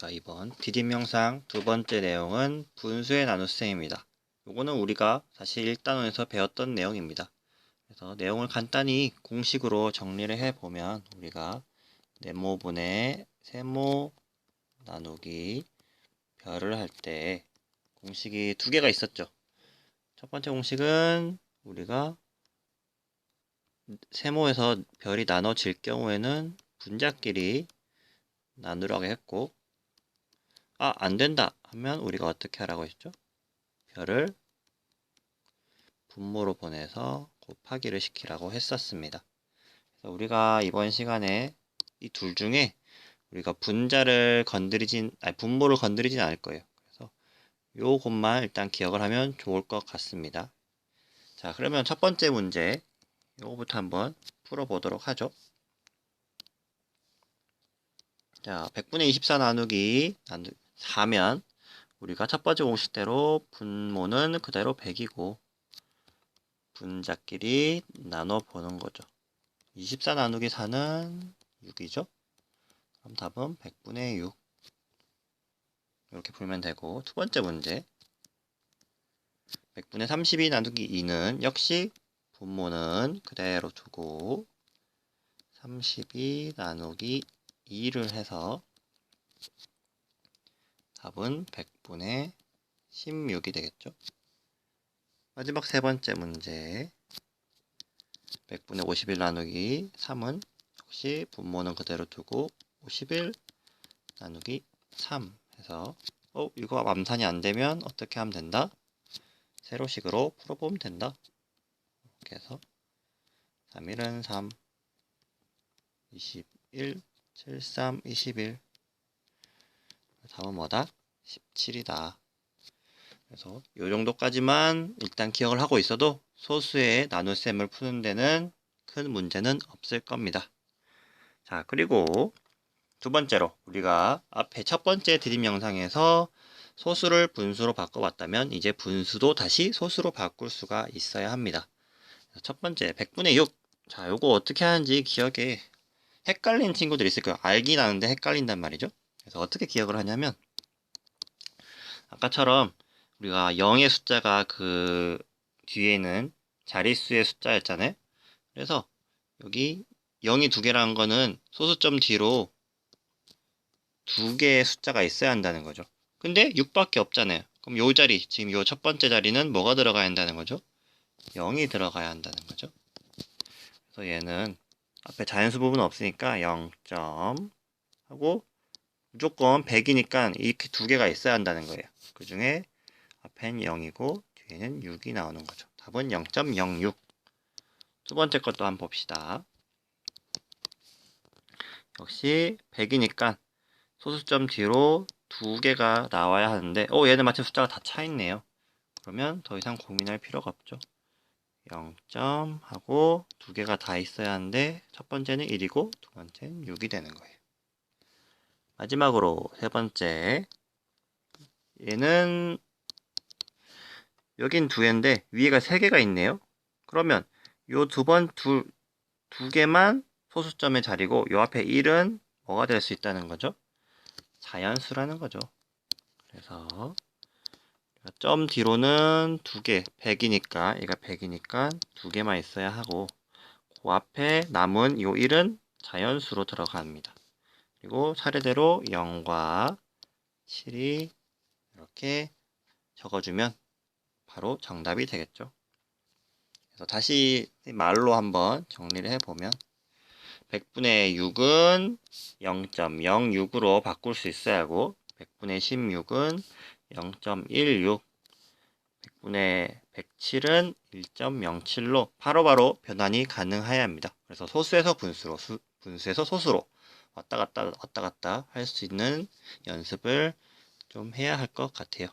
자, 이번 디딤 영상 두 번째 내용은 분수의 나눗셈입니다. 요거는 우리가 사실 1단원에서 배웠던 내용입니다. 그래서 내용을 간단히 공식으로 정리를 해보면 우리가 네모분의 세모 나누기 별을 할 때 공식이 두 개가 있었죠. 첫 번째 공식은 우리가 세모에서 별이 나눠질 경우에는 분자끼리 나누라고 했고 아, 안 된다 하면 우리가 어떻게 하라고 했죠? 별을 분모로 보내서 곱하기를 시키라고 했었습니다. 그래서 우리가 이번 시간에 이 둘 중에 우리가 분자를 건드리진, 아니, 분모를 건드리진 않을 거예요. 그래서 요 것만 일단 기억을 하면 좋을 것 같습니다. 자, 그러면 첫 번째 문제, 요거부터 한번 풀어보도록 하죠. 자, 100분의 24 나누기, 나누, 4면 우리가 첫 번째 공식대로 분모는 그대로 100이고 분자끼리 나눠 보는 거죠. 24 나누기 4는 6이죠. 그럼 답은 100분의 6 이렇게 풀면 되고 두 번째 문제 100분의 32 나누기 2는 역시 분모는 그대로 두고 32 나누기 2를 해서 답은 100분의 16이 되겠죠. 마지막 세 번째 문제 100분의 51 나누기 3은 역시 분모는 그대로 두고 51 나누기 3 해서 어 이거 암산이 안 되면 어떻게 하면 된다? 세로식으로 풀어보면 된다. 이렇게 해서 3, 1은 3 21 7, 3, 21 답은 뭐다? 17이다. 그래서 이 정도까지만 일단 기억을 하고 있어도 소수의 나눗셈을 푸는 데는 큰 문제는 없을 겁니다. 자, 그리고 두 번째로 우리가 앞에 첫 번째 드림 영상에서 소수를 분수로 바꿔봤다면 이제 분수도 다시 소수로 바꿀 수가 있어야 합니다. 첫 번째 100분의 6. 자, 요거 어떻게 하는지 기억에 헷갈린 친구들 있을 거예요. 알긴 아는데 헷갈린단 말이죠. 그래서 어떻게 기억을 하냐면 아까처럼 우리가 0의 숫자가 그 뒤에는 자릿수의 숫자였잖아요. 그래서 여기 0이 두 개라는 거는 소수점 뒤로 두 개의 숫자가 있어야 한다는 거죠. 근데 6밖에 없잖아요. 그럼 요 자리, 지금 요 첫 번째 자리는 뭐가 들어가야 한다는 거죠? 0이 들어가야 한다는 거죠. 그래서 얘는 앞에 자연수 부분은 없으니까 0점 하고 무조건 100이니까 이렇게 두 개가 있어야 한다는 거예요. 그 중에 앞엔 0이고 뒤에는 6이 나오는 거죠. 답은 0.06. 두 번째 것도 한번 봅시다. 역시 100이니까 소수점 뒤로 두 개가 나와야 하는데 오 얘는 마침 숫자가 다 차 있네요. 그러면 더 이상 고민할 필요가 없죠. 0점 하고 두 개가 다 있어야 하는데 첫 번째는 1이고 두 번째는 6이 되는 거예요. 마지막으로 세 번째 얘는 여긴 두 개인데 위에가 세 개가 있네요. 그러면 요 두 번 두 두 개만 소수점의 자리고 요 앞에 1은 뭐가 될 수 있다는 거죠? 자연수라는 거죠. 그래서 점 뒤로는 두 개, 100이니까 얘가 100이니까 두 개만 있어야 하고 그 앞에 남은 요 1은 자연수로 들어갑니다. 그리고 차례대로 0과 7이 이렇게 적어주면 바로 정답이 되겠죠. 그래서 다시 말로 한번 정리를 해보면 100분의 6은 0.06으로 바꿀 수 있어야 하고 100분의 16은 0.16 100분의 107은 1.07로 바로바로 변환이 가능해야 합니다. 그래서 소수에서 분수로 수, 분수에서 소수로 왔다 갔다 왔다 갔다 할 수 있는 연습을 좀 해야 할 것 같아요.